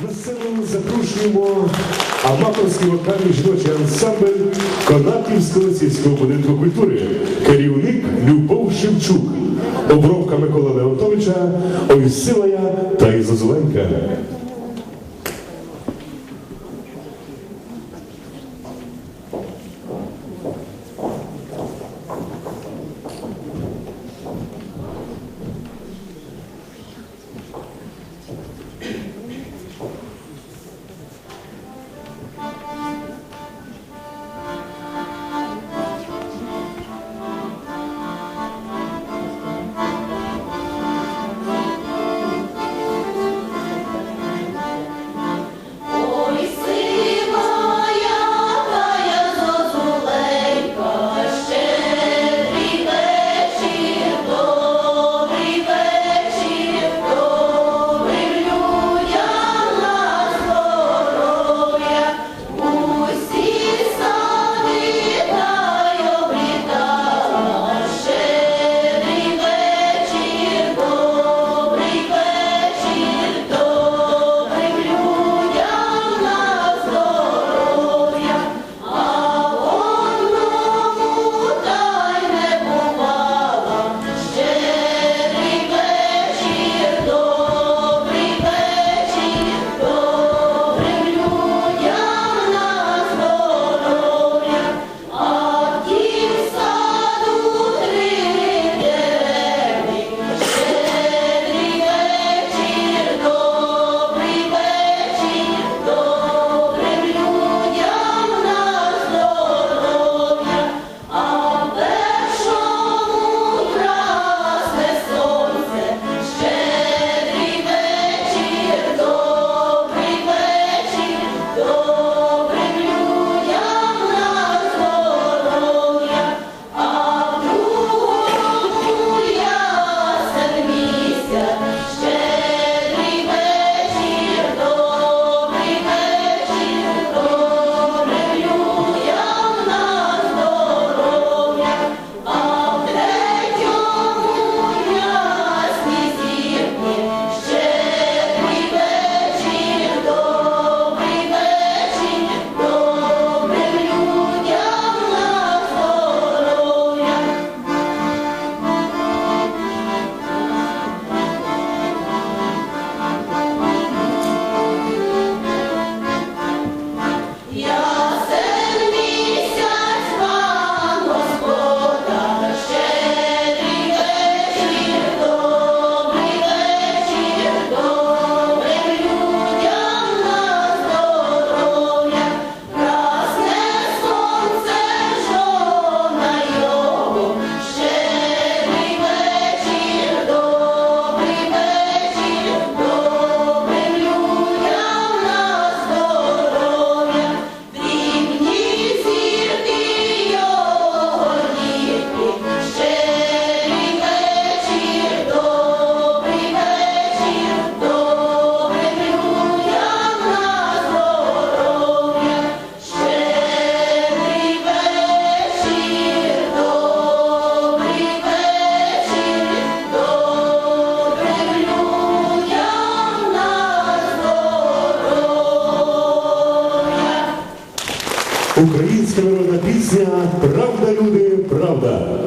На сцену запрошуємо аматорський вокальний жіночий ансамбль Конаківського сільського будинку культури, керівник Любов Шевчук, обробка Микола Леонтовича, Ойсилая та Ізозуленка. Українська народна пісня Правда, люди, правда.